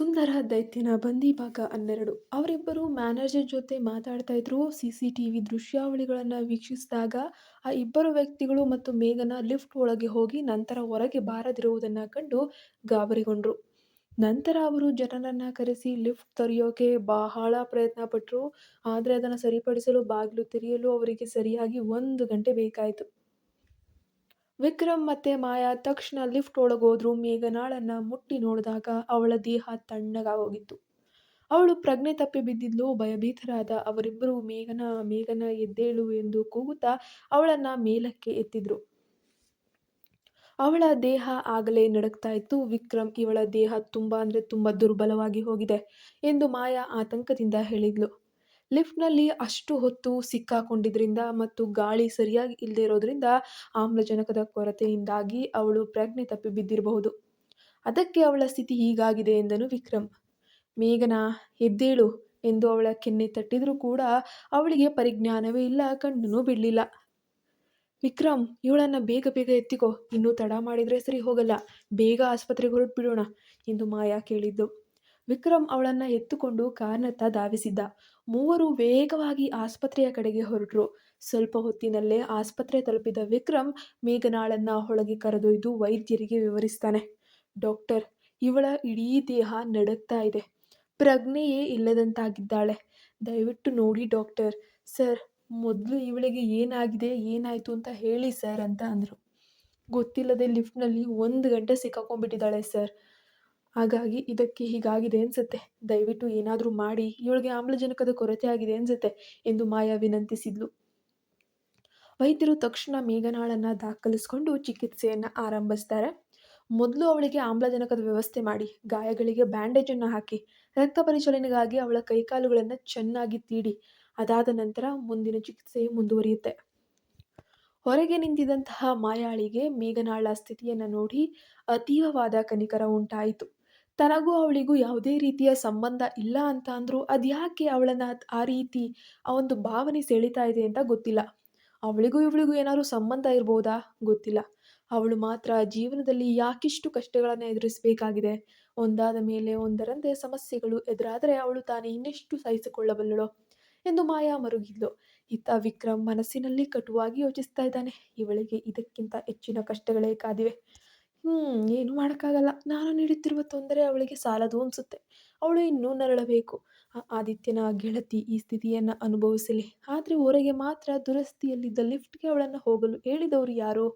ಸುಂದರ ದೈತ್ಯನ ಬಂದಿ ಭಾಗ ಹನ್ನೆರಡು. ಅವರಿಬ್ಬರು ಮ್ಯಾನೇಜರ್ ಜೊತೆ ಮಾತಾಡ್ತಾ ಇದ್ರು. ಸಿ ಸಿ ಟಿ ವಿ ದೃಶ್ಯಾವಳಿಗಳನ್ನು ವೀಕ್ಷಿಸಿದಾಗ ಆ ಇಬ್ಬರು ವ್ಯಕ್ತಿಗಳು ಮತ್ತು ಮೇಘನ ಲಿಫ್ಟ್ ಒಳಗೆ ಹೋಗಿ ನಂತರ ಹೊರಗೆ ಬಾರದಿರುವುದನ್ನು ಕಂಡು ಗಾಬರಿಗೊಂಡ್ರು. ನಂತರ ಅವರು ಜನರನ್ನು ಕರೆಸಿ ಲಿಫ್ಟ್ ತೆರೆಯೋಕೆ ಬಹಳ ಪ್ರಯತ್ನ ಪಟ್ಟರು ಆದರೆ ಅದನ್ನು ಸರಿಪಡಿಸಲು, ಬಾಗಿಲು ತೆರೆಯಲು ಅವರಿಗೆ ಸರಿಯಾಗಿ ಒಂದು ಗಂಟೆ ಬೇಕಾಯಿತು. ವಿಕ್ರಮ್ ಮತ್ತೆ ಮಾಯಾ ತಕ್ಷಣ ಲಿಫ್ಟ್ ಒಳಗೋದ್ರು ಮೇಘನಾಳನ್ನ ಮುಟ್ಟಿ ನೋಡಿದಾಗ ಅವಳ ದೇಹ ತಣ್ಣಗಾಗೋಗಿತ್ತು. ಅವಳು ಪ್ರಜ್ಞೆ ತಪ್ಪಿ ಬಿದ್ದಿದ್ಲು, ಭಯಭೀತರಾದ ಅವರಿಬ್ಬರು ಮೇಘನ ಮೇಘನ ಎದ್ದೇಳು ಎಂದು ಕೂಗುತ್ತಾ ಅವಳನ್ನ ಮೇಲಕ್ಕೆ ಎತ್ತಿದ್ರು. ಅವಳ ದೇಹ ಆಗಲೇ ನಡಕ್ತಾ ಇತ್ತು. ವಿಕ್ರಮ್, ಇವಳ ದೇಹ ತುಂಬ ಅಂದರೆ ತುಂಬ ದುರ್ಬಲವಾಗಿ ಹೋಗಿದೆ ಎಂದು ಮಾಯಾ ಆತಂಕದಿಂದ ಹೇಳಿದ್ಲು. ಲಿಫ್ಟ್ನಲ್ಲಿ ಅಷ್ಟು ಹೊತ್ತು ಸಿಕ್ಕಾಕೊಂಡಿದ್ರಿಂದ ಮತ್ತು ಗಾಳಿ ಸರಿಯಾಗಿ ಇಲ್ಲದೆ ಇರೋದರಿಂದ ಆಮ್ಲಜನಕದ ಕೊರತೆಯಿಂದಾಗಿ ಅವಳು ಪ್ರಜ್ಞೆ ತಪ್ಪಿ ಬಿದ್ದಿರಬಹುದು. ಅದಕ್ಕೆ ಅವಳ ಸ್ಥಿತಿ ಹೀಗಾಗಿದೆ ಎಂದನು ವಿಕ್ರಮ್. ಮೇಘನ, ಎದ್ದೇಳು ಎಂದು ಅವಳ ಕೆನ್ನೆ ತಟ್ಟಿದರೂ ಕೂಡ ಅವಳಿಗೆ ಪರಿಜ್ಞಾನವೇ ಇಲ್ಲ ಕಣ್ಣೂ ಬಿಡಲಿಲ್ಲ. ವಿಕ್ರಮ್, ಇವಳನ್ನ ಬೇಗ ಬೇಗ ಎತ್ತಿಕೋ, ಇನ್ನೂ ತಡ ಮಾಡಿದರೆ ಸರಿ ಹೋಗಲ್ಲ, ಬೇಗ ಆಸ್ಪತ್ರೆಗೆ ಹೊರಟು ಬಿಡೋಣ ಎಂದು ಮಾಯಾ ಕೇಳಿದ್ದು. ವಿಕ್ರಮ್ ಅವಳನ್ನ ಎತ್ತುಕೊಂಡು ಕಾರ್ನತ್ತ ಧಾವಿಸಿದ್ದ. ಮೂವರು ವೇಗವಾಗಿ ಆಸ್ಪತ್ರೆಯ ಕಡೆಗೆ ಹೊರಟರು. ಸ್ವಲ್ಪ ಹೊತ್ತಿನಲ್ಲೇ ಆಸ್ಪತ್ರೆ ತಲುಪಿದ ವಿಕ್ರಮ್ ಮೇಘನಾಳನ್ನ ಒಳಗೆ ಕರೆದೊಯ್ದು ವೈದ್ಯರಿಗೆ ವಿವರಿಸ್ತಾನೆ. ಡಾಕ್ಟರ್, ಇವಳ ಇಡೀ ದೇಹ ನಡುಗ್ತಾ ಇದೆ. ಪ್ರಜ್ಞೆಯೇ ಇಲ್ಲದಂತಾಗಿದ್ದಾಳೆ. ದಯವಿಟ್ಟು ನೋಡಿ ಡಾಕ್ಟರ್. ಸರ್, ಮೊದಲು ಇವಳಿಗೆ ಏನಾಗಿದೆ, ಏನಾಯಿತು ಅಂತ ಹೇಳಿ ಸರ್ ಅಂತ ಅಂದರು. ಗೊತ್ತಿಲ್ಲದೆ ಲಿಫ್ಟ್ನಲ್ಲಿ ಒಂದು ಗಂಟೆ ಸಿಕ್ಕಾಕೊಂಡ್ಬಿಟ್ಟಿದ್ದಾಳೆ ಸರ್. ಹಾಗಾಗಿ ಇದಕ್ಕೆ ಹೀಗಾಗಿದೆ ಅನ್ಸುತ್ತೆ. ದಯವಿಟ್ಟು ಏನಾದರೂ ಮಾಡಿ, ಇವಳಿಗೆ ಆಮ್ಲಜನಕದ ಕೊರತೆ ಆಗಿದೆ ಅನ್ಸುತ್ತೆ ಎಂದು ಮಾಯಾ ವಿನಂತಿಸಿದ್ಲು. ವೈದ್ಯರು ತಕ್ಷಣ ಮೇಘನಾಳನ್ನು ದಾಖಲಿಸಿಕೊಂಡು ಚಿಕಿತ್ಸೆಯನ್ನು ಆರಂಭಿಸ್ತಾರೆ. ಮೊದಲು ಅವಳಿಗೆ ಆಮ್ಲಜನಕದ ವ್ಯವಸ್ಥೆ ಮಾಡಿ, ಗಾಯಗಳಿಗೆ ಬ್ಯಾಂಡೇಜನ್ನು ಹಾಕಿ, ರಕ್ತ ಪರಿಚಲನೆಗಾಗಿ ಅವಳ ಕೈಕಾಲುಗಳನ್ನು ಚೆನ್ನಾಗಿ ತೀಡಿ, ಅದಾದ ನಂತರ ಮುಂದಿನ ಚಿಕಿತ್ಸೆ ಮುಂದುವರಿಯುತ್ತೆ. ಹೊರಗೆ ನಿಂತಿದ್ದಂತಹ ಮಾಯಾಳಿಗೆ ಮೇಘನಾಳ ಸ್ಥಿತಿಯನ್ನು ನೋಡಿ ಅತೀವವಾದ ಕನಿಕರ ಉಂಟಾಯಿತು. ತನಗೂ ಅವಳಿಗೂ ಯಾವುದೇ ರೀತಿಯ ಸಂಬಂಧ ಇಲ್ಲ ಅಂತ ಅಂದರೂ ಅದ್ಯಾಕೆ ಅವಳನ್ನು ಆ ರೀತಿ, ಆ ಒಂದು ಭಾವನೆ ಸೆಳೀತಾ ಇದೆ ಅಂತ ಗೊತ್ತಿಲ್ಲ. ಅವಳಿಗೂ ಇವಳಿಗೂ ಏನಾದರೂ ಸಂಬಂಧ ಇರ್ಬೋದಾ? ಗೊತ್ತಿಲ್ಲ. ಅವಳು ಮಾತ್ರ ಜೀವನದಲ್ಲಿ ಯಾಕಿಷ್ಟು ಕಷ್ಟಗಳನ್ನು ಎದುರಿಸಬೇಕಾಗಿದೆ. ಒಂದಾದ ಮೇಲೆ ಒಂದರಂತೆ ಸಮಸ್ಯೆಗಳು ಎದುರಾದರೆ ಅವಳು ತಾನೇ ಇನ್ನೆಷ್ಟು ಸಹಿಸಿಕೊಳ್ಳಬಲ್ಲಳು ಎಂದು ಮಾಯಾ ಮರುಗಿದ್ಲು. ಇತ್ತ ವಿಕ್ರಮ್ ಮನಸ್ಸಿನಲ್ಲಿ ಕಟುವಾಗಿ ಯೋಚಿಸ್ತಾ ಇದ್ದಾನೆ. ಇವಳಿಗೆ ಇದಕ್ಕಿಂತ ಹೆಚ್ಚಿನ ಕಷ್ಟಗಳೇ ಕಾದಿವೆ. ಹ್ಮ್, ಏನು ಮಾಡೋಕ್ಕಾಗಲ್ಲ. ನಾನು ನೀಡುತ್ತಿರುವ ತೊಂದರೆ ಅವಳಿಗೆ ಸಾಲದು ಅನಿಸುತ್ತೆ. ಅವಳು ಇನ್ನೂ ನರಳಬೇಕು. ಆದಿತ್ಯನ ಗೆಳತಿ ಈ ಸ್ಥಿತಿಯನ್ನು ಅನುಭವಿಸಲಿ. ಆದರೆ ಹೊರಗೆ ಮಾತ್ರ ದುರಸ್ತಿಯಲ್ಲಿದ್ದ ಲಿಫ್ಟ್ಗೆ ಅವಳನ್ನು ಹೋಗಲು ಹೇಳಿದವರು ಯಾರು?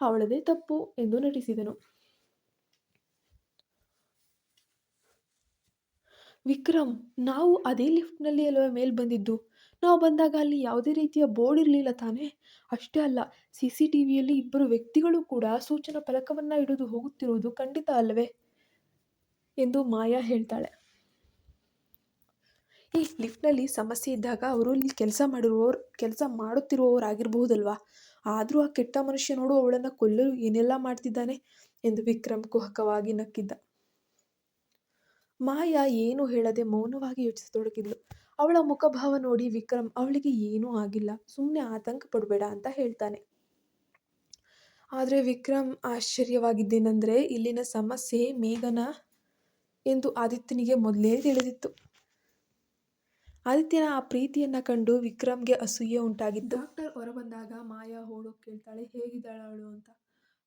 ಅವಳದೇ ತಪ್ಪು ಎಂದು ನಟಿಸಿದನು. ವಿಕ್ರಮ್, ನಾವು ಅದೇ ಲಿಫ್ಟ್ನಲ್ಲಿ ಅಲ್ಲವೇ ಮೇಲೆ ಬಂದಿದ್ದು? ನಾವು ಬಂದಾಗ ಅಲ್ಲಿ ಯಾವುದೇ ರೀತಿಯ ಬೋರ್ಡ್ ಇರಲಿಲ್ಲ ತಾನೇ? ಅಷ್ಟೇ ಅಲ್ಲ, ಸಿ ಸಿ ಟಿ ವಿಯಲ್ಲಿ ಇಬ್ಬರು ವ್ಯಕ್ತಿಗಳು ಕೂಡ ಸೂಚನಾ ಫಲಕವನ್ನು ಹಿಡಿದು ಹೋಗುತ್ತಿರುವುದು ಖಂಡಿತ ಅಲ್ಲವೇ? ಎಂದು ಮಾಯಾ ಹೇಳ್ತಾಳೆ. ಈ ಲಿಫ್ಟ್ನಲ್ಲಿ ಸಮಸ್ಯೆ ಇದ್ದಾಗ ಅವರು ಇಲ್ಲಿ ಕೆಲಸ ಮಾಡಿರುವವರು ಕೆಲಸ ಮಾಡುತ್ತಿರುವವರಾಗಿರಬಹುದಲ್ವಾ ಆದರೂ ಆ ಕೆಟ್ಟ ಮನುಷ್ಯ ನೋಡು ಅವಳನ್ನು ಕೊಲ್ಲಲು ಏನೆಲ್ಲ ಮಾಡ್ತಿದ್ದಾನೆ? ಎಂದು ವಿಕ್ರಮ್ ಕುಹಕವಾಗಿ ನಕ್ಕಿದ್ದ. ಮಾಯಾ ಏನು ಹೇಳದೆ ಮೌನವಾಗಿ ಯೋಚಿಸತೊಡಗಿದ್ಲು. ಅವಳ ಮುಖಭಾವ ನೋಡಿ ವಿಕ್ರಮ್, ಅವಳಿಗೆ ಏನೂ ಆಗಿಲ್ಲ ಸುಮ್ಮನೆ ಆತಂಕ ಪಡಬೇಡ ಅಂತ ಹೇಳ್ತಾನೆ. ಆದರೆ ವಿಕ್ರಮ್ ಆಶ್ಚರ್ಯವಾಗಿದ್ದೇನೆಂದರೆ, ಇಲ್ಲಿನ ಸಮಸ್ಯೆ ಮೇಘನ ಎಂದು ಆದಿತ್ಯನಿಗೆ ಮೊದಲೇ ತಿಳಿದಿತ್ತು. ಆದಿತ್ಯನ ಆ ಪ್ರೀತಿಯನ್ನ ಕಂಡು ವಿಕ್ರಮ್ಗೆ ಅಸೂಯೆ ಉಂಟಾಗಿದ್ದು ಡಾಕ್ಟರ್ ಹೊರಬಂದಾಗ ಮಾಯಾ ಹೋಳು ಕೇಳ್ತಾಳೆ, ಹೇಗಿದ್ದಾಳೆ ಅವಳು? ಅಂತ.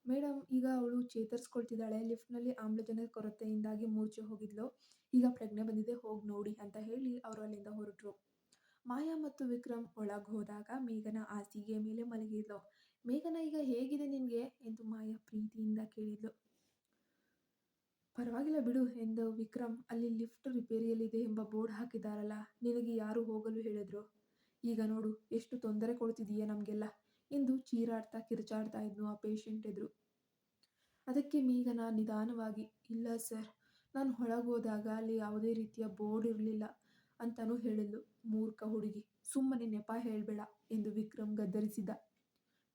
ಮೇಡಮ್, ಈಗ ಅವಳು ಚೇತರಿಸ್ಕೊಳ್ತಿದ್ದಾಳೆ. ಲಿಫ್ಟ್ನಲ್ಲಿ ಆಮ್ಲಜನಕ ಕೊರತೆಯಿಂದಾಗಿ ಮೂರ್ಛೆ ಹೋಗಿದ್ಲು. ಈಗ ಪ್ರಜ್ಞೆ ಬಂದಿದೆ, ಹೋಗಿ ನೋಡಿ ಅಂತ ಹೇಳಿ ಅವರು ಅಲ್ಲಿಂದ ಹೊರಟರು. ಮಾಯಾ ಮತ್ತು ವಿಕ್ರಮ್ ಒಳಗೆ ಹೋದಾಗ ಮೇಘನ ಆಸಿಗೆ ಮೇಲೆ ಮಲಗಿದ್ಲು. ಮೇಘನ, ಈಗ ಹೇಗಿದೆ ನಿನಗೆ? ಎಂದು ಮಾಯಾ ಪ್ರೀತಿಯಿಂದ ಕೇಳಿದ್ಲು. ಪರವಾಗಿಲ್ಲ ಬಿಡು ಎಂದು ವಿಕ್ರಮ್, ಅಲ್ಲಿ ಲಿಫ್ಟ್ ರಿಪೇರಿಯಲ್ಲಿದೆ ಎಂಬ ಬೋರ್ಡ್ ಹಾಕಿದಾರಲ್ಲ ನಿನಗೆ ಯಾರು ಹೋಗಲು ಹೇಳಿದ್ರು? ಈಗ ನೋಡು, ಎಷ್ಟು ತೊಂದರೆ ಕೊಡ್ತಿದೀಯ ನಮಗೆಲ್ಲ? ಎಂದು ಚೀರಾಡ್ತಾ ಕಿರುಚಾಡ್ತಾ ಇದ್ನು ಆ ಪೇಷಂಟ್ ಎದುರು. ಅದಕ್ಕೆ ಮೇಘನ ನಿಧಾನವಾಗಿ, ಇಲ್ಲ ಸರ್, ನಾನು ಹೊರಗೆ ಹೋದಾಗ ಅಲ್ಲಿ ಯಾವುದೇ ರೀತಿಯ ಬೋರ್ಡ್ ಇರಲಿಲ್ಲ ಅಂತಲೂ ಹೇಳಿದ್ಲು ಮೂರ್ಖ ಹುಡುಗಿ. ಸುಮ್ಮನೆ ನೆಪ ಹೇಳಬೇಡ ಎಂದು ವಿಕ್ರಮ್ ಗದ್ದರಿಸಿದ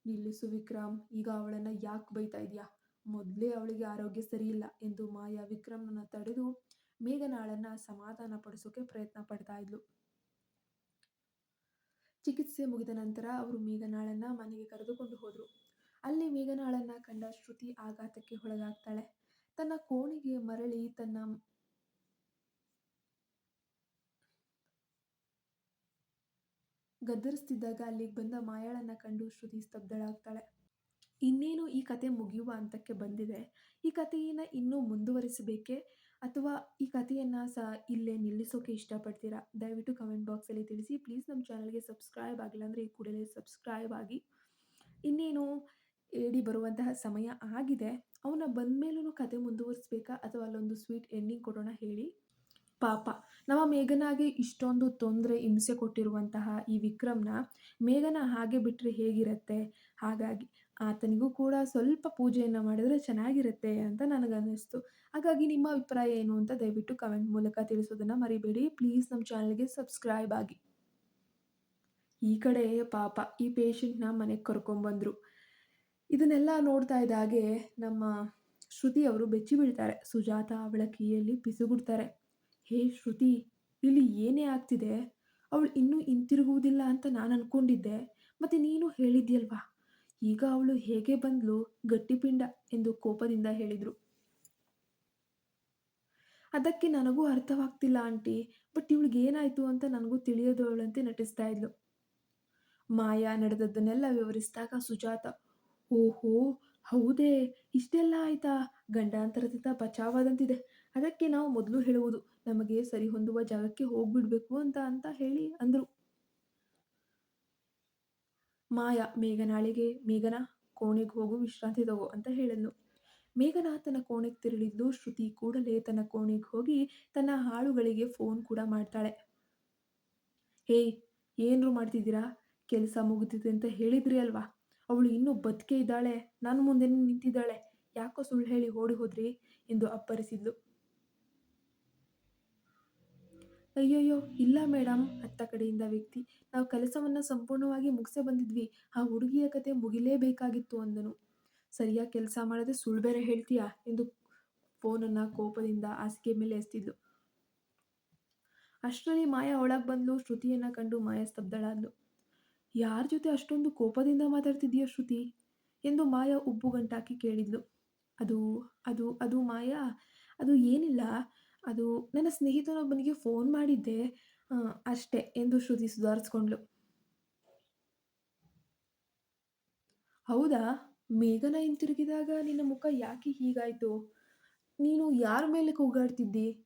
ನಿಲ್ಲಿಸು ವಿಕ್ರಮ್, ಈಗ ಅವಳನ್ನು ಯಾಕೆ ಬೈತಾ ಇದೆಯಾ? ಮೊದಲೇ ಅವಳಿಗೆ ಆರೋಗ್ಯ ಸರಿಯಿಲ್ಲ ಎಂದು ಮಾಯಾ ವಿಕ್ರಮ್ನನ್ನು ತಡೆದು ಮೇಘನಾಳನ್ನು ಸಮಾಧಾನ ಪಡಿಸೋಕೆ ಪ್ರಯತ್ನ ಪಡ್ತಾ ಚಿಕಿತ್ಸೆ ಮುಗಿದ ನಂತರ ಅವರು ಮೇಘನಾಳನ್ನು ಮನೆಗೆ ಕರೆದುಕೊಂಡು ಹೋದರು. ಅಲ್ಲಿ ಮೇಘನಾಳನ್ನು ಕಂಡ ಶ್ರುತಿ ಆಘಾತಕ್ಕೆ ಒಳಗಾಗ್ತಾಳೆ. ತನ್ನ ಕೋಣೆಗೆ ಮರಳಿ ತನ್ನ ಗದ್ದರಿಸ್ತಿದ್ದಾಗ ಅಲ್ಲಿಗೆ ಬಂದ ಮಾಯಾಳನ್ನ ಕಂಡು ಶ್ರುತಿ ಸ್ತಬ್ಧಳಾಗ್ತಾಳೆ. ಇನ್ನೇನು ಈ ಕತೆ ಮುಗಿಯುವ ಹಂತಕ್ಕೆ ಬಂದಿದೆ? ಈ ಕಥೆಯನ್ನು ಇನ್ನೂ ಮುಂದುವರಿಸಬೇಕೇ? ಅಥವಾ ಈ ಕಥೆಯನ್ನು ಸಹ ಇಲ್ಲೇ ನಿಲ್ಲಿಸೋಕೆ ಇಷ್ಟಪಡ್ತೀರಾ? ದಯವಿಟ್ಟು ಕಮೆಂಟ್ ಬಾಕ್ಸಲ್ಲಿ ತಿಳಿಸಿ. ಪ್ಲೀಸ್ ನಮ್ಮ ಚಾನಲ್ಗೆ ಸಬ್ಸ್ಕ್ರೈಬ್ ಆಗಿಲ್ಲ ಅಂದರೆ ಈ ಕೂಡಲೇ ಸಬ್ಸ್ಕ್ರೈಬ್ ಆಗಿ. ಇನ್ನೇನು ಏಡಿ ಬರುವಂತಹ ಸಮಯ ಆಗಿದೆ. ಅವನ ಬಂದ ಮೇಲೂ ಕತೆ ಮುಂದುವರಿಸ್ಬೇಕಾ? ಅಥವಾ ಅಲ್ಲೊಂದು ಸ್ವೀಟ್ ಎಂಡಿಂಗ್ ಕೊಡೋಣ ಹೇಳಿ. ಪಾಪ, ನಮ್ಮ ಮೇಘನಾಗೆ ಇಷ್ಟೊಂದು ತೊಂದರೆ, ಹಿಂಸೆ ಕೊಟ್ಟಿರುವಂತಹ ಈ ವಿಕ್ರಮ್ನ ಮೇಘನ ಹಾಗೆ ಬಿಟ್ಟರೆ ಹೇಗಿರುತ್ತೆ? ಹಾಗಾಗಿ ಆತನಿಗೂ ಕೂಡ ಸ್ವಲ್ಪ ಪೂಜೆಯನ್ನು ಮಾಡಿದರೆ ಚೆನ್ನಾಗಿರುತ್ತೆ ಅಂತ ನನಗನ್ನಿಸ್ತು. ಹಾಗಾಗಿ ನಿಮ್ಮ ಅಭಿಪ್ರಾಯ ಏನು ಅಂತ ದಯವಿಟ್ಟು ಕಮೆಂಟ್ ಮೂಲಕ ತಿಳಿಸೋದನ್ನು ಮರಿಬೇಡಿ. ಪ್ಲೀಸ್ ನಮ್ಮ ಚಾನಲ್ಗೆ ಸಬ್ಸ್ಕ್ರೈಬ್ ಆಗಿ. ಈ ಕಡೆ ಪಾಪ ಈ ಪೇಷಂಟ್ನ ಮನೆಗೆ ಕರ್ಕೊಂಬಂದರು ಇದನ್ನೆಲ್ಲ ನೋಡ್ತಾ ಇದ್ದ ಹಾಗೆ ನಮ್ಮ ಶ್ರುತಿ ಅವರು ಬೆಚ್ಚಿ ಬೀಳ್ತಾರೆ. ಸುಜಾತ ಅವಳ ಕಿವಿಯಲ್ಲಿ ಪಿಸುಗುಡ್ತಾರೆ ಹೇ ಶ್ರುತಿ, ಇಲ್ಲಿ ಏನೇ ಆಗ್ತಿದೆ? ಅವಳು ಇನ್ನೂ ಹಿಂತಿರುಗುವುದಿಲ್ಲ ಅಂತ ನಾನು ಅನ್ಕೊಂಡಿದ್ದೆ. ಮತ್ತೆ ನೀನು ಹೇಳಿದ್ಯಲ್ವಾ? ಈಗ ಅವಳು ಹೇಗೆ ಬಂದ್ಲು ಗಟ್ಟಿಪಿಂಡ ಎಂದು ಕೋಪದಿಂದ ಹೇಳಿದರು. ಅದಕ್ಕೆ ನನಗೂ ಅರ್ಥವಾಗ್ತಿಲ್ಲ ಆಂಟಿ, ಬಟ್ ಇವಳಿಗೆ ಏನಾಯ್ತು ಅಂತ ನನಗೂ ತಿಳಿಯದವಳಂತೆ ನಟಿಸ್ತಾ ಇದ್ಲು. ಮಾಯಾ ನಡೆದದ್ದನ್ನೆಲ್ಲ ವಿವರಿಸಿದಾಗ ಸುಜಾತ, ಓಹೋ, ಹೌದೇ, ಇಷ್ಟೆಲ್ಲ ಆಯ್ತಾ? ಗಂಡಾಂತರದಿಂದ ಬಚಾವಾದಂತಿದೆ. ಅದಕ್ಕೆ ನಾವು ಮೊದಲು ಹೇಳುವುದು, ನಮಗೆ ಸರಿ ಹೊಂದುವ ಜಾಗಕ್ಕೆ ಹೋಗ್ಬಿಡ್ಬೇಕು ಅಂತ ಅಂತ ಹೇಳಿ ಅಂದರು. ಮಾಯಾ ಮೇಘನಾಳಿಗೆ, ಮೇಘನ ಕೋಣೆಗೆ ಹೋಗು, ವಿಶ್ರಾಂತಿ ತಗೋ ಅಂತ ಹೇಳಿದ್ನು ಮೇಘನ ತನ್ನ ಕೋಣೆಗೆ ತಿರುಳಿದ್ದು, ಶ್ರುತಿ ಕೂಡಲೇ ತನ್ನ ಕೋಣೆಗೆ ಹೋಗಿ ತನ್ನ ಹಾಳುಗಳಿಗೆ ಫೋನ್ ಕೂಡ ಮಾಡ್ತಾಳೆ. ಹೇ, ಏನ್ರು ಮಾಡ್ತಿದ್ದೀರಾ? ಕೆಲಸ ಮುಗಿದಿದೆ ಅಂತ ಹೇಳಿದ್ರಿ ಅಲ್ವಾ? ಅವಳು ಇನ್ನೂ ಬದುಕೆ ಇದ್ದಾಳೆ ನನ್ನ ಮುಂದೆ ನಿಂತಿದ್ದಾಳೆ. ಯಾಕೋ ಸುಳ್ಳು ಹೇಳಿ ಓಡಿ ಹೋದ್ರಿ? ಎಂದು ಅಪ್ಪರಿಸಿದ್ಲು. ಅಯ್ಯಯ್ಯೋ, ಇಲ್ಲ ಮೇಡಮ್ ಅತ್ತ ಕಡೆಯಿಂದ ವ್ಯಕ್ತಿ. ನಾವು ಕೆಲಸವನ್ನು ಸಂಪೂರ್ಣವಾಗಿ ಮುಗಿಸೇ ಬಂದಿದ್ವಿ. ಆ ಹುಡುಗಿಯ ಕತೆ ಮುಗಿಲೇಬೇಕಾಗಿತ್ತು ಅಂದನು. ಸರಿಯಾಗಿ ಕೆಲಸ ಮಾಡದೆ ಸುಳ್ಳು ಬೇರೆ ಹೇಳ್ತೀಯಾ ಎಂದು ಫೋನನ್ನು ಕೋಪದಿಂದ ಹಾಸಿಗೆ ಮೇಲೆ ಎಸ್ತಿದ್ಲು ಅಷ್ಟರಲ್ಲಿ ಮಾಯಾ ಒಳಗೆ ಬಂದ್ಲು, ಶ್ರುತಿಯನ್ನು ಕಂಡು ಮಾಯಾ ಸ್ತಬ್ಧಳಾದ್ಲು. ಯಾರ ಜೊತೆ ಅಷ್ಟೊಂದು ಕೋಪದಿಂದ ಮಾತಾಡ್ತಿದ್ದೀಯ ಶ್ರುತಿ? ಎಂದು ಮಾಯಾ ಉಬ್ಬುಗಂಟಾಕಿ ಕೇಳಿದ್ಲು. ಅದು ಅದು ಅದು ಮಾಯಾ? ಅದು ಏನಿಲ್ಲ. ಅದು ನನ್ನ ಸ್ನೇಹಿತನೊಬ್ಬನಿಗೆ ಫೋನ್ ಮಾಡಿದ್ದೆ. ಅಷ್ಟೇ, ಎಂದು ಶ್ರುತಿ ಸುಧಾರಿಸ್ಕೊಂಡ್ಲು. ಹೌದಾ? ಮೇಘನ ಹಿಂತಿರುಗಿದಾಗ ನಿನ್ನ ಮುಖ ಯಾಕೆ ಹೀಗಾಯಿತು? ನೀನು ಯಾರ ಮೇಲೆ ಕೂಗಾಡ್ತಿದ್ದಿ?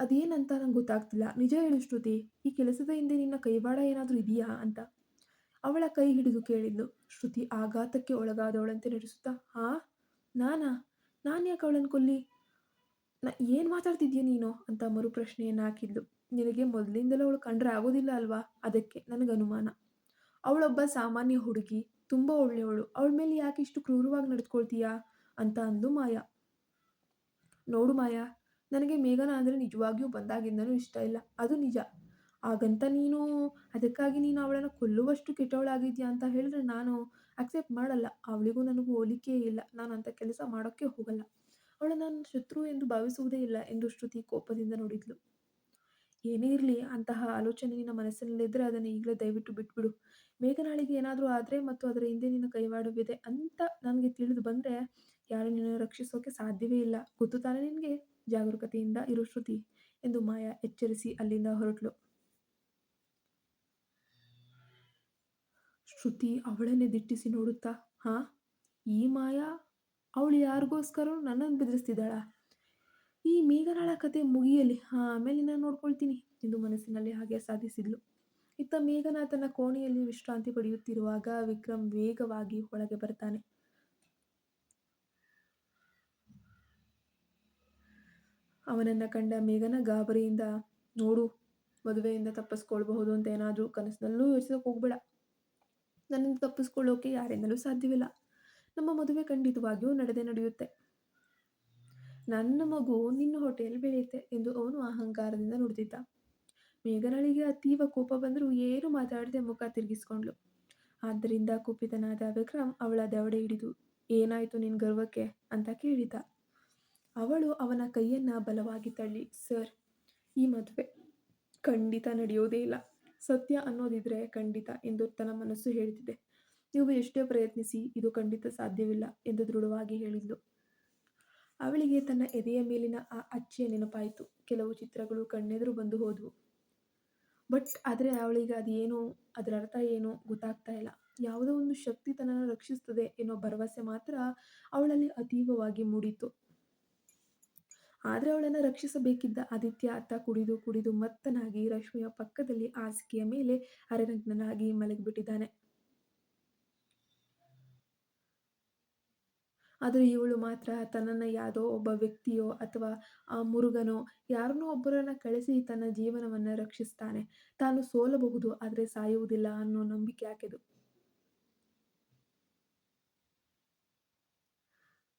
ಅದೇನಂತ ನಂಗೆ ಗೊತ್ತಾಗ್ತಿಲ್ಲ. ನಿಜ ಹೇಳು ಶ್ರುತಿ, ಈ ಕೆಲಸದ ಹಿಂದೆ ನಿನ್ನ ಕೈವಾಡ ಏನಾದರೂ ಇದೆಯಾ ಅಂತ. ಅವಳ ಕೈ ಹಿಡಿದು ಕೇಳಿದ್ಲು. ಶ್ರುತಿ ಆಘಾತಕ್ಕೆ ಒಳಗಾದವಳಂತೆ ನಡೆಸುತ್ತಾ, ಹಾ? ನಾನಾ? ನಾನು ಯಾಕೆ ಅವಳನ್ನು ಕೊಲ್ಲಿ? ನಾ ಏನು ಮಾತಾಡ್ತಿದ್ಯಾ ನೀನು? ಅಂತ ಮರುಪ್ರಶ್ನೆಯನ್ನು ಹಾಕಿದ್ಲು. ನಿನಗೆ ಮೊದಲಿಂದಲೂ ಅವಳು ಕಂಡ್ರೆ ಆಗೋದಿಲ್ಲ ಅಲ್ವಾ? ಅದಕ್ಕೆ ನನಗೆ ಅನುಮಾನ. ಅವಳೊಬ್ಬ ಸಾಮಾನ್ಯ ಹುಡುಗಿ, ತುಂಬ ಒಳ್ಳೆಯವಳು. ಅವಳ ಮೇಲೆ ಯಾಕೆ ಇಷ್ಟು ಕ್ರೂರವಾಗಿ ನಡೆದುಕೊಳ್ತೀಯಾ ಅಂತ ಅಂದು ಮಾಯಾ. ನೋಡು ಮಾಯಾ, ನನಗೆ ಮೇಘನ ಅಂದರೆ ನಿಜವಾಗಿಯೂ ಬಂದಾಗಿಂದನೂ ಇಷ್ಟ ಇಲ್ಲ. ಅದು ನಿಜ. ಹಾಗಂತ ನೀನು, ಅದಕ್ಕಾಗಿ ನೀನು ಅವಳನ್ನು ಕೊಲ್ಲುವಷ್ಟು ಕೆಟ್ಟವಳಾಗಿದ್ಯಾ ಅಂತ ಹೇಳಿದ್ರೆ ನಾನು ಅಕ್ಸೆಪ್ಟ್ ಮಾಡಲ್ಲ. ಅವಳಿಗೂ ನನಗೂ ಹೋಲಿಕೆ ಇಲ್ಲ. ನಾನು ಅಂಥ ಕೆಲಸ ಮಾಡೋಕ್ಕೆ ಹೋಗಲ್ಲ. ಅವಳು ನನ್ನ ಶತ್ರು ಎಂದು ಭಾವಿಸುವುದೇ ಇಲ್ಲ ಎಂದು ಶ್ರುತಿ ಕೋಪದಿಂದ ನೋಡಿದ್ಲು. ಏನೇ ಇರಲಿ, ಅಂತಹ ಆಲೋಚನೆ ನಿನ್ನ ಮನಸ್ಸಿನಲ್ಲಿದ್ದರೆ ಅದನ್ನು ಈಗಲೇ ದಯವಿಟ್ಟು ಬಿಟ್ಬಿಡು. ಮೇಘನಾಳಿಗೆ ಏನಾದರೂ ಆದರೆ ಮತ್ತು ಅದರ ಹಿಂದೆ ನಿನ್ನ ಕೈವಾಡವಿದೆ ಅಂತ ನನಗೆ ತಿಳಿದು ಬಂದರೆ ಯಾರು ನಿನ್ನನ್ನು ರಕ್ಷಿಸೋಕೆ ಸಾಧ್ಯವೇ ಇಲ್ಲ. ಗೊತ್ತು ತಾನೇ ನಿನಗೆ? ಜಾಗರೂಕತೆಯಿಂದ ಇರು ಶ್ರುತಿ ಎಂದು ಮಾಯಾ ಎಚ್ಚರಿಸಿ ಅಲ್ಲಿಂದ ಹೊರಟ್ಲು. ಶ್ರುತಿ ಅವಳನ್ನೇ ದಿಟ್ಟಿಸಿ ನೋಡುತ್ತಾ, ಹಾ, ಈ ಮಾಯಾ? ಅವಳು ಯಾರಿಗೋಸ್ಕರ ನನ್ನನ್ನು ಬೆದರಿಸ್ತಿದ್ದಾಳ? ಈ ಮೇಘನಾಳ ಕತೆ ಮುಗಿಯಲಿ. ಆಮೇಲೆ ನಾನು ನೋಡ್ಕೊಳ್ತೀನಿ. ಎಂದು ಮನಸ್ಸಿನಲ್ಲಿ ಹಾಗೆ ಸಾಧಿಸಿದ್ಲು. ಇತ್ತ ಮೇಘನ ತನ್ನ ಕೋಣೆಯಲ್ಲಿ ವಿಶ್ರಾಂತಿ ಪಡೆಯುತ್ತಿರುವಾಗ ವಿಕ್ರಮ್ ವೇಗವಾಗಿ ಒಳಗೆ ಬರ್ತಾನೆ. ಅವನನ್ನು ಕಂಡ ಮೇಘನ ಗಾಬರಿಯಿಂದ, ನೋಡು, ಮದುವೆಯಿಂದ ತಪ್ಪಿಸ್ಕೊಳ್ಬಹುದು ಅಂತ ಏನಾದರೂ ಕನಸಿನಲ್ಲೂ ಯೋಚಿಸೋಕೆ ಹೋಗ್ಬೇಡ. ನನ್ನಿಂದ ತಪ್ಪಿಸ್ಕೊಳ್ಳೋಕೆ ಯಾರಿಂದಲೂ ಸಾಧ್ಯವಿಲ್ಲ. ನಮ್ಮ ಮದುವೆ ಖಂಡಿತವಾಗಿಯೂ ನಡೆದೇ ನಡೆಯುತ್ತೆ. ನನ್ನ ಮಗು ನಿನ್ನ ಹೊಟ್ಟೆಯಲ್ಲಿ ಬೆಳೆಯುತ್ತೆ ಎಂದು ಅವನು ಅಹಂಕಾರದಿಂದ ನುಡಿದಿದ್ದ. ಮೇಘನಳಿಗೆ ಅತೀವ ಕೋಪ ಬಂದರೂ ಏನು ಮಾತಾಡದೆ ಮುಖ ತಿರುಗಿಸ್ಕೊಂಡ್ಲು ಆದ್ದರಿಂದ ಕುಪಿತನಾದ ವಿಕ್ರಮ್ ಅವಳ ದವಡೆ ಹಿಡಿದು, ಏನಾಯಿತು ನಿನ್ನ ಗರ್ವಕ್ಕೆ? ಅಂತ ಕೇಳಿದ. ಅವಳು ಅವನ ಕೈಯನ್ನು ಬಲವಾಗಿ ತಳ್ಳಿ, ಸರ್, ಈ ಮದುವೆ ಖಂಡಿತ ನಡೆಯೋದೇ ಇಲ್ಲ. ಸತ್ಯ ಅನ್ನೋದಿದ್ರೆ ಖಂಡಿತ ಎಂದು ತನ್ನ ಮನಸ್ಸು ಹೇಳುತ್ತಿದೆ ನೀವು ಎಷ್ಟೇ ಪ್ರಯತ್ನಿಸಿ ಇದು ಖಂಡಿತ ಸಾಧ್ಯವಿಲ್ಲ ಎಂದು ದೃಢವಾಗಿ ಹೇಳಿದ್ಲು ಅವಳಿಗೆ ತನ್ನ ಎದೆಯ ಮೇಲಿನ ಆ ಅಚ್ಚೆಯ ನೆನಪಾಯಿತು ಕೆಲವು ಚಿತ್ರಗಳು ಕಣ್ಣೆದುರು ಬಂದು ಹೋದವು ಬಟ್ ಆದರೆ ಅವಳಿಗೆ ಅದೇನು, ಅದರ ಅರ್ಥ ಏನು ಗೊತ್ತಾಗ್ತಾ ಇಲ್ಲ. ಯಾವುದೋ ಒಂದು ಶಕ್ತಿ ತನ್ನನ್ನು ರಕ್ಷಿಸುತ್ತದೆ ಎನ್ನುವ ಭರವಸೆ ಮಾತ್ರ ಅವಳಲ್ಲಿ ಅತೀವವಾಗಿ ಮೂಡಿತು ಆದರೆ ಅವಳನ್ನು ರಕ್ಷಿಸಬೇಕಿದ್ದ ಆದಿತ್ಯ ಅತ್ತ ಕುಡಿದು ಕುಡಿದು ಮತ್ತನಾಗಿ ರಶ್ಮಿಯ ಪಕ್ಕದಲ್ಲಿ ಹಾಸಿಗೆಯ ಮೇಲೆ ಅರೆನಗ್ನನಾಗಿ ಮಲಗಿಬಿಟ್ಟಿದ್ದಾನೆ. ಆದರೆ ಇವಳು ಮಾತ್ರ ತನ್ನನ್ನು ಯಾವುದೋ ಒಬ್ಬ ವ್ಯಕ್ತಿಯೋ ಅಥವಾ ಆ ಮುರುಗನೋ ಯಾರನ್ನೋ ಒಬ್ಬರನ್ನು ಕಳಿಸಿ ತನ್ನ ಜೀವನವನ್ನು ರಕ್ಷಿಸ್ತಾನೆ. ತಾನು ಸೋಲಬಹುದು, ಆದರೆ ಸಾಯುವುದಿಲ್ಲ ಅನ್ನೋ ನಂಬಿಕೆ ಆಕೆದು.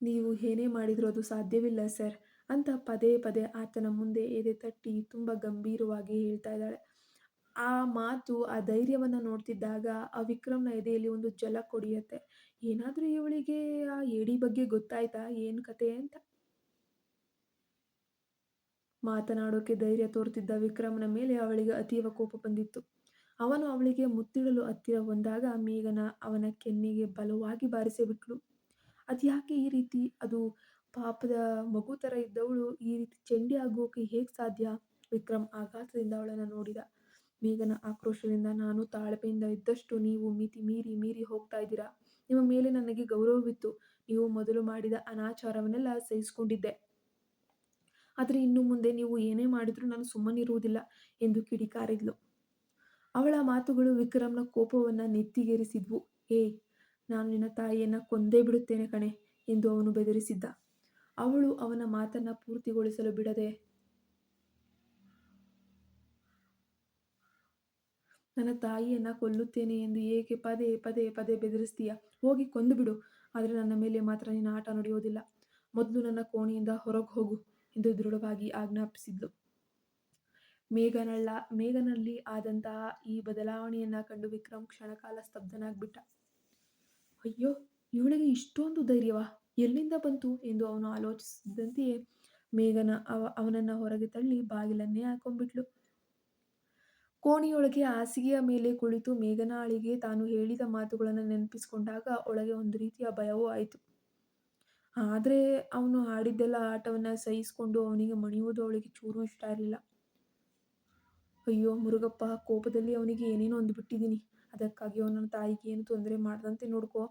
ನೀವು ಏನೇ ಮಾಡಿದರೂ ಅದು ಸಾಧ್ಯವಿಲ್ಲ, ಸರ್ ಅಂತ ಪದೇ ಪದೇ ಆತನ ಮುಂದೆ ಎದೆ ತಟ್ಟಿ ತುಂಬ ಗಂಭೀರವಾಗಿ ಹೇಳ್ತಾ ಇದ್ದಾಳೆ. ಆ ಮಾತು, ಆ ಧೈರ್ಯವನ್ನು ನೋಡ್ತಿದ್ದಾಗ ಆ ವಿಕ್ರಮ್ನ ಎದೆಯಲ್ಲಿ ಒಂದು ಜಲ ಕೊಡಿಯತ್ತೆ ಏನಾದರೂ ಇವಳಿಗೆ ಆ ಏಡಿ ಬಗ್ಗೆ ಗೊತ್ತಾಯ್ತಾ ಏನು ಕತೆ ಅಂತ. ಮಾತನಾಡೋಕೆ ಧೈರ್ಯ ತೋರ್ತಿದ್ದ ವಿಕ್ರಮನ ಮೇಲೆ ಅವಳಿಗೆ ಅತೀವ ಕೋಪ ಬಂದಿತ್ತು. ಅವನು ಅವಳಿಗೆ ಮುತ್ತಿಡಲು ಹತ್ತಿರ ಬಂದಾಗ ಮೇಘನ ಅವನ ಕೆನ್ನೆಗೆ ಬಲವಾಗಿ ಬಾರಿಸೇ ಅದು ಅದ್ಯಾಕೆ ಈ ರೀತಿ ಅದು ಪಾಪದ ಮಗು ಥರ ಇದ್ದವಳು ಈ ರೀತಿ ಚೆಂಡಿ ಆಗೋಕೆ ಹೇಗೆ ಸಾಧ್ಯ? ವಿಕ್ರಮ್ ಆಘಾತದಿಂದ ಅವಳನ್ನು ನೋಡಿದ. ಮೇಘನ ಆಕ್ರೋಶದಿಂದ ನಾನು ತಾಳ್ಮೆಯಿಂದ ಇದ್ದಷ್ಟು ನೀವು ಮಿತಿ ಮೀರಿ ಮೀರಿ ಹೋಗ್ತಾ ಇದ್ದೀರಾ. ನಿಮ್ಮ ಮೇಲೆ ನನಗೆ ಗೌರವವಿತ್ತು. ನೀವು ಮೊದಲು ಮಾಡಿದ ಅನಾಚಾರವನ್ನೆಲ್ಲ ಸಹಿಸಿಕೊಂಡಿದ್ದೆ ಆದರೆ ಇನ್ನು ಮುಂದೆ ನೀವು ಏನೇ ಮಾಡಿದರೂ ನಾನು ಸುಮ್ಮನಿರುವುದಿಲ್ಲ ಎಂದು ಕಿಡಿಕಾರಿದ್ಲು. ಅವಳ ಮಾತುಗಳು ವಿಕ್ರಮ್ನ ಕೋಪವನ್ನು ನೆತ್ತಿಗೇರಿಸಿದ್ವು. ಏ, ನಾನು ನಿನ್ನ ತಾಯಿಯನ್ನು ಕೊಂದೇ ಬಿಡುತ್ತೇನೆ ಕಣೆ ಎಂದು ಅವನು ಬೆದರಿಸಿದ್ದ. ಅವಳು ಅವನ ಮಾತನ್ನ ಪೂರ್ತಿಗೊಳಿಸಲು ಬಿಡದೆ ನನ್ನ ತಾಯಿಯನ್ನು ಕೊಲ್ಲುತ್ತೇನೆ ಎಂದು ಏಕೆ ಪದೇ ಪದೇ ಪದೇ ಬೆದರಿಸ್ತೀಯ? ಹೋಗಿ ಕೊಂದು ಬಿಡು. ಆದರೆ ನನ್ನ ಮೇಲೆ ಮಾತ್ರ ನಿನ್ನ ಆಟ ನಡೆಯೋದಿಲ್ಲ. ಮೊದಲು ನನ್ನ ಕೋಣೆಯಿಂದ ಹೊರಗೆ ಹೋಗು ಎಂದು ದೃಢವಾಗಿ ಆಜ್ಞಾಪಿಸಿದ್ಲು. ಮೇಘನಳ್ಳ, ಮೇಘನಲ್ಲಿ ಆದಂತಹ ಈ ಬದಲಾವಣೆಯನ್ನ ಕಂಡು ವಿಕ್ರಮ್ ಕ್ಷಣಕಾಲ ಸ್ತಬ್ಧನಾಗ್ಬಿಟ್ಟ. ಅಯ್ಯೋ, ಇವಳಿಗೆ ಇಷ್ಟೊಂದು ಧೈರ್ಯವಾ? ಎಲ್ಲಿಂದ ಬಂತು ಎಂದು ಅವನು ಆಲೋಚಿಸಿದಂತೆಯೇ ಮೇಘನ ಅವ, ಅವನನ್ನ ಹೊರಗೆ ತಳ್ಳಿ ಬಾಗಿಲನ್ನೇ ಹಾಕೊಂಡ್ಬಿಟ್ಳು. ಕೋಣೆಯೊಳಗೆ ಹಾಸಿಗೆಯ ಮೇಲೆ ಕುಳಿತು ಮೇಘನಾಳಿಗೆ ತಾನು ಹೇಳಿದ ಮಾತುಗಳನ್ನು ನೆನಪಿಸಿಕೊಂಡಾಗ ಒಳಗೆ ಒಂದು ರೀತಿಯ ಭಯವೂ ಆಯಿತು. ಆದರೆ ಅವನು ಆಡಿದ್ದೆಲ್ಲ ಆಟವನ್ನು ಸಹಿಸಿಕೊಂಡು ಅವನಿಗೆ ಮಣಿಯುವುದು ಅವಳಿಗೆ ಚೂರೂ ಇಷ್ಟ ಇರಲಿಲ್ಲ. ಅಯ್ಯೋ ಮುರುಗಪ್ಪ, ಕೋಪದಲ್ಲಿ ಅವನಿಗೆ ಏನೇನೋ ಅಂದ್ಬಿಟ್ಟಿದ್ದೀನಿ. ಅದಕ್ಕಾಗಿ ಅವನು ತಾಯಿಗೆ ಏನು ತೊಂದರೆ ಮಾಡದಂತೆ ನೋಡ್ಕೋ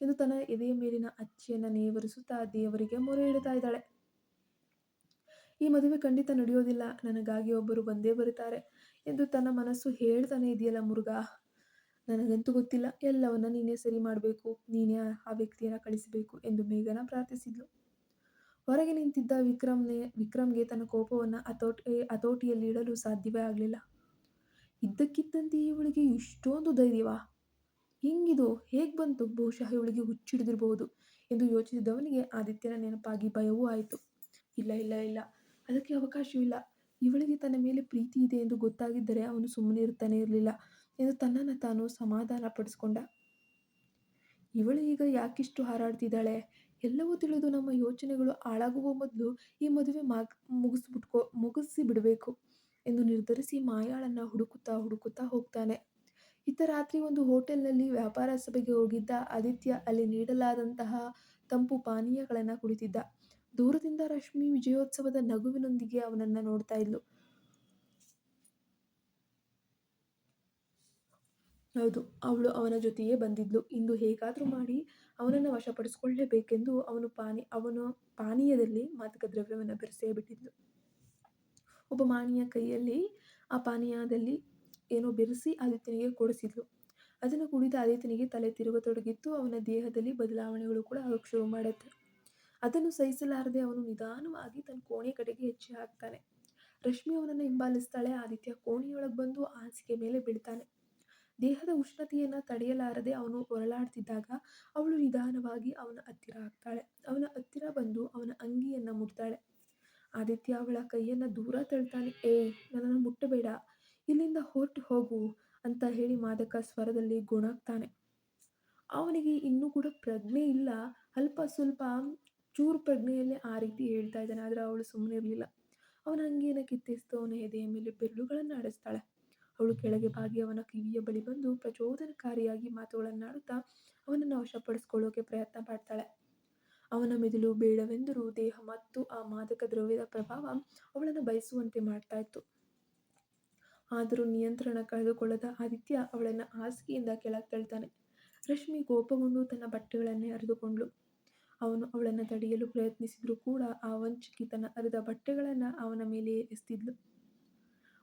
ಎಂದು ತನ್ನ ಎದೆಯ ಮೇಲಿನ ಅಚ್ಚಿಯನ್ನು ನೇವರಿಸುತ್ತಾ ದೇವರಿಗೆ ಮೊರೆ ಇಡ್ತಾ ಇದ್ದಾಳೆ. ಈ ಮದುವೆ ಖಂಡಿತ ನಡೆಯೋದಿಲ್ಲ. ನನಗಾಗಿ ಒಬ್ಬರು ಬಂದೇ ಬರುತ್ತಾರೆ ಎಂದು ತನ್ನ ಮನಸ್ಸು ಹೇಳ್ತಾನೆ ಇದೆಯಲ್ಲ ಮುರುಘಾ ನನಗಂತೂ ಗೊತ್ತಿಲ್ಲ. ಎಲ್ಲವನ್ನ ನೀನೇ ಸರಿ ಮಾಡಬೇಕು, ನೀನೇ ಆ ವ್ಯಕ್ತಿಯನ್ನು ಕಳಿಸಬೇಕು ಎಂದು ಮೇಘನ ಪ್ರಾರ್ಥಿಸಿದ್ಲು. ಹೊರಗೆ ನಿಂತಿದ್ದ ವಿಕ್ರಮ್ನೇ, ವಿಕ್ರಮ್ಗೆ ತನ್ನ ಕೋಪವನ್ನು ಹತೋಟಿ ಹತೋಟಿಯಲ್ಲಿ ಇಡಲು ಸಾಧ್ಯವೇ ಆಗಲಿಲ್ಲ ಇದ್ದಕ್ಕಿದ್ದಂತೆ ಇವಳಿಗೆ ಇಷ್ಟೊಂದು ಧೈರ್ಯವ ಹಿಂಗಿದು ಹೇಗೆ ಬಂತು? ಬಹುಶಃ ಇವಳಿಗೆ ಹುಚ್ಚಿಡಿದಿರಬಹುದು ಎಂದು ಯೋಚಿಸಿದವನಿಗೆ ಆದಿತ್ಯನ ನೆನಪಾಗಿ ಭಯವೂ ಆಯಿತು. ಇಲ್ಲ ಇಲ್ಲ ಇಲ್ಲ ಅದಕ್ಕೆ ಅವಕಾಶವಿಲ್ಲ. ಇವಳಿಗೆ ತನ್ನ ಮೇಲೆ ಪ್ರೀತಿ ಇದೆ ಎಂದು ಗೊತ್ತಾಗಿದ್ದರೆ ಅವನು ಸುಮ್ಮನೆ ಇರ್ತಾನೆ ಇರಲಿಲ್ಲ ಎಂದು ತನ್ನನ್ನು ತಾನು ಸಮಾಧಾನ ಪಡಿಸ್ಕೊಂಡ. ಇವಳು ಈಗ ಯಾಕಿಷ್ಟು ಹಾರಾಡ್ತಿದ್ದಾಳೆ? ಎಲ್ಲವೂ ತಿಳಿದು ನಮ್ಮ ಯೋಚನೆಗಳು ಹಾಳಾಗುವ ಮೊದಲು ಈ ಮದುವೆ ಮಾಗ್, ಮುಗಿಸ್ಬಿಟ್ಕೋ ಮುಗಿಸಿಬಿಡ್ಬೇಕು ಎಂದು ನಿರ್ಧರಿಸಿ ಮಾಯಾಳನ್ನು ಹುಡುಕುತ್ತಾ ಹುಡುಕುತ್ತಾ ಹೋಗ್ತಾನೆ. ಇತ್ತ ರಾತ್ರಿ ಒಂದು ಹೋಟೆಲ್ನಲ್ಲಿ ವ್ಯಾಪಾರ ಸಭೆಗೆ ಹೋಗಿದ್ದ ಆದಿತ್ಯ ಅಲ್ಲಿ ನೀಡಲಾದಂತಹ ತಂಪು ಪಾನೀಯಗಳನ್ನು ಕುಡಿತಿದ್ದ. ದೂರದಿಂದ ರಶ್ಮಿ ವಿಜಯೋತ್ಸವದ ನಗುವಿನೊಂದಿಗೆ ಅವನನ್ನ ನೋಡ್ತಾ ಇದ್ಲು. ಹೌದು, ಅವಳು ಅವನ ಜೊತೆಯೇ ಬಂದಿದ್ಲು. ಇಂದು ಹೇಗಾದರೂ ಮಾಡಿ ಅವನನ್ನ ವಶಪಡಿಸಿಕೊಳ್ಳಲೇಬೇಕೆಂದು ಅವನು ಪಾನಿ, ಅವನು ಪಾನೀಯದಲ್ಲಿ ಮಾದಕ ದ್ರವ್ಯವನ್ನು ಬೆರೆಸೇ ಬಿಟ್ಟಿದ್ಲು. ಒಬ್ಬ ಮಾನಿಯ ಕೈಯಲ್ಲಿ ಆ ಪಾನೀಯದಲ್ಲಿ ಏನೋ ಬೆರೆಸಿ ಆದಿತ್ಯನಿಗೆ ಕೊಡಿಸಿದ್ಲು. ಅದನ್ನು ಕುಡಿದ ಆದಿತ್ಯನಿಗೆ ತಲೆ ತಿರುಗತೊಡಗಿತ್ತು. ಅವನ ದೇಹದಲ್ಲಿ ಬದಲಾವಣೆಗಳು ಕೂಡ ಆಗಕ್ಕೆ ಶುರು ಮಾಡತ್ತೆ. ಅದನ್ನು ಸಹಿಸಲಾರದೆ ಅವನು ನಿಧಾನವಾಗಿ ತನ್ನ ಕೋಣೆ ಕಡೆಗೆ ಹೆಚ್ಚಿ ಹಾಕ್ತಾನೆ. ರಶ್ಮಿ ಅವನನ್ನು ಹಿಂಬಾಲಿಸ್ತಾಳೆ. ಆದಿತ್ಯ ಕೋಣೆಯೊಳಗೆ ಬಂದು ಹಾಸಿಗೆ ಮೇಲೆ ಬೀಳ್ತಾನೆ. ದೇಹದ ಉಷ್ಣತೆಯನ್ನು ತಡೆಯಲಾರದೆ ಅವನು ಹೊರಳಾಡ್ತಿದ್ದಾಗ ಅವಳು ನಿಧಾನವಾಗಿ ಅವನ ಹತ್ತಿರ ಆಗ್ತಾಳೆ. ಅವನ ಹತ್ತಿರ ಬಂದು ಅವನ ಅಂಗಿಯನ್ನು ಮುಟ್ತಾಳೆ. ಆದಿತ್ಯ ಅವಳ ಕೈಯನ್ನು ದೂರ ತಳ್ತಾನೆ. ಏಯ್, ನನ್ನನ್ನು ಮುಟ್ಟಬೇಡ. ಇಲ್ಲಿಂದ ಹೊರಟು ಹೋಗು ಅಂತ ಹೇಳಿ ಮಾದಕ ಸ್ವರದಲ್ಲಿ ಗುಣಾಗ್ತಾನೆ ಅವನಿಗೆ ಇನ್ನೂ ಕೂಡ ಪ್ರಜ್ಞೆ ಇಲ್ಲ. ಅಲ್ಪ ಸ್ವಲ್ಪ ಚೂರು ಪ್ರಜ್ಞೆಯಲ್ಲೇ ಆ ರೀತಿ ಹೇಳ್ತಾ ಇದ್ದಾನೆ. ಆದರೆ ಅವಳು ಸುಮ್ಮನೆ ಇರಲಿಲ್ಲ ಅವನ ಅಂಗಿಯನ್ನ ಕಿತ್ತೆಸೆದು ಅವನ ಎದೆಯ ಮೇಲೆ ಬೆರಳುಗಳನ್ನು ಆಡಿಸ್ತಾಳೆ. ಅವಳು ಕೆಳಗೆ ಬಾಗಿ ಅವನ ಕಿವಿಯ ಬಳಿ ಬಂದು ಪ್ರಚೋದನಕಾರಿಯಾಗಿ ಮಾತುಗಳನ್ನಾಡುತ್ತಾ ಅವನನ್ನು ವಶಪಡಿಸ್ಕೊಳ್ಳೋಕೆ ಪ್ರಯತ್ನ ಪಡ್ತಾಳೆ. ಅವನ ಮೆದುಳು ಬೇಡವೆಂದರೂ ದೇಹ ಮತ್ತು ಆ ಮಾದಕ ದ್ರವ್ಯದ ಪ್ರಭಾವ ಅವಳನ್ನು ಬಯಸುವಂತೆ ಮಾಡ್ತಾ ಇತ್ತು. ಆದರೂ ನಿಯಂತ್ರಣ ಕಳೆದುಕೊಳ್ಳದ ಆದಿತ್ಯ ಅವಳನ್ನು ಹಾಸಿಗೆಯಿಂದ ಕೆಳಗೆ ತಳ್ತಾನೆ. ರಶ್ಮಿ ಕೋಪಗೊಂಡು ತನ್ನ ಬಟ್ಟೆಗಳನ್ನೇ ಹರಿದುಕೊಂಡ್ಳು. ಅವನು ಅವಳನ್ನು ತಡೆಯಲು ಪ್ರಯತ್ನಿಸಿದರೂ ಕೂಡ ಆ ವಂಚಕಿ ತನ್ನ ಅರಿದ ಬಟ್ಟೆಗಳನ್ನು ಅವನ ಮೇಲೆಯೇ ಎಸ್ತಿದ್ಲು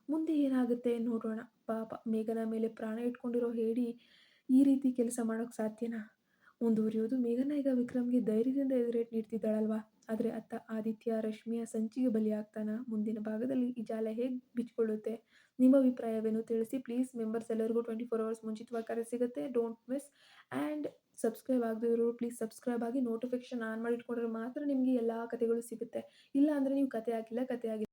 ಮುಂದೆ ಏನಾಗುತ್ತೆ ನೋಡೋಣ. ಪಾಪ, ಮೇಘನ ಮೇಲೆ ಪ್ರಾಣ ಇಟ್ಕೊಂಡಿರೋ ಹೇಳಿ ಈ ರೀತಿ ಕೆಲಸ ಮಾಡೋಕೆ ಸಾಧ್ಯನಾ? ಮುಂದುವರಿಯೋದು ಮೇಘನ ಈಗ ವಿಕ್ರಮ್ಗೆ ಧೈರ್ಯದಿಂದ ಎದುರೇಟ್ ನೀಡ್ತಿದ್ದಾಳಲ್ವಾ? ಆದರೆ ಅತ್ತ ಆದಿತ್ಯ ರಶ್ಮಿಯ ಸಂಚಿಗೆ ಬಲಿಯಾಗ್ತಾನ ಮುಂದಿನ ಭಾಗದಲ್ಲಿ ಈ ಜಾಲ ಹೇಗೆ ಬಿಚ್ಕೊಳ್ಳುತ್ತೆ? ನಿಮ್ಮ ಅಭಿಪ್ರಾಯವೇನು ತಿಳಿಸಿ, ಪ್ಲೀಸ್. ಮೆಂಬರ್ಸ್ ಎಲ್ಲರಿಗೂ ಟ್ವೆಂಟಿ ಫೋರ್ ಅವರ್ಸ್ ಮುಂಚಿತವಾಗಿ ಕರೆ ಸಿಗುತ್ತೆ. ಡೋಂಟ್ ಮಿಸ್ ಆ್ಯಂಡ್ ಸಬ್ಸ್ಕ್ರೈಬ್ ಆಗದಿದ್ರು ಪ್ಲೀಸ್ ಸಬ್ಸ್ಕ್ರೈಬ್ ಆಗಿ ನೋಟಿಫಿಕೇಶನ್ ಆನ್ ಮಾಡಿ ಇಟ್ಕೊಂಡ್ರೆ ಮಾತ್ರ ನಿಮಗೆ ಎಲ್ಲ ಕಥೆಗಳು ಸಿಗುತ್ತೆ. ಇಲ್ಲ ಅಂದರೆ ನೀವು ಕಥೆ ಹಾಕಿಲ್ಲ ಕಥೆ ಆಗಿಲ್ಲ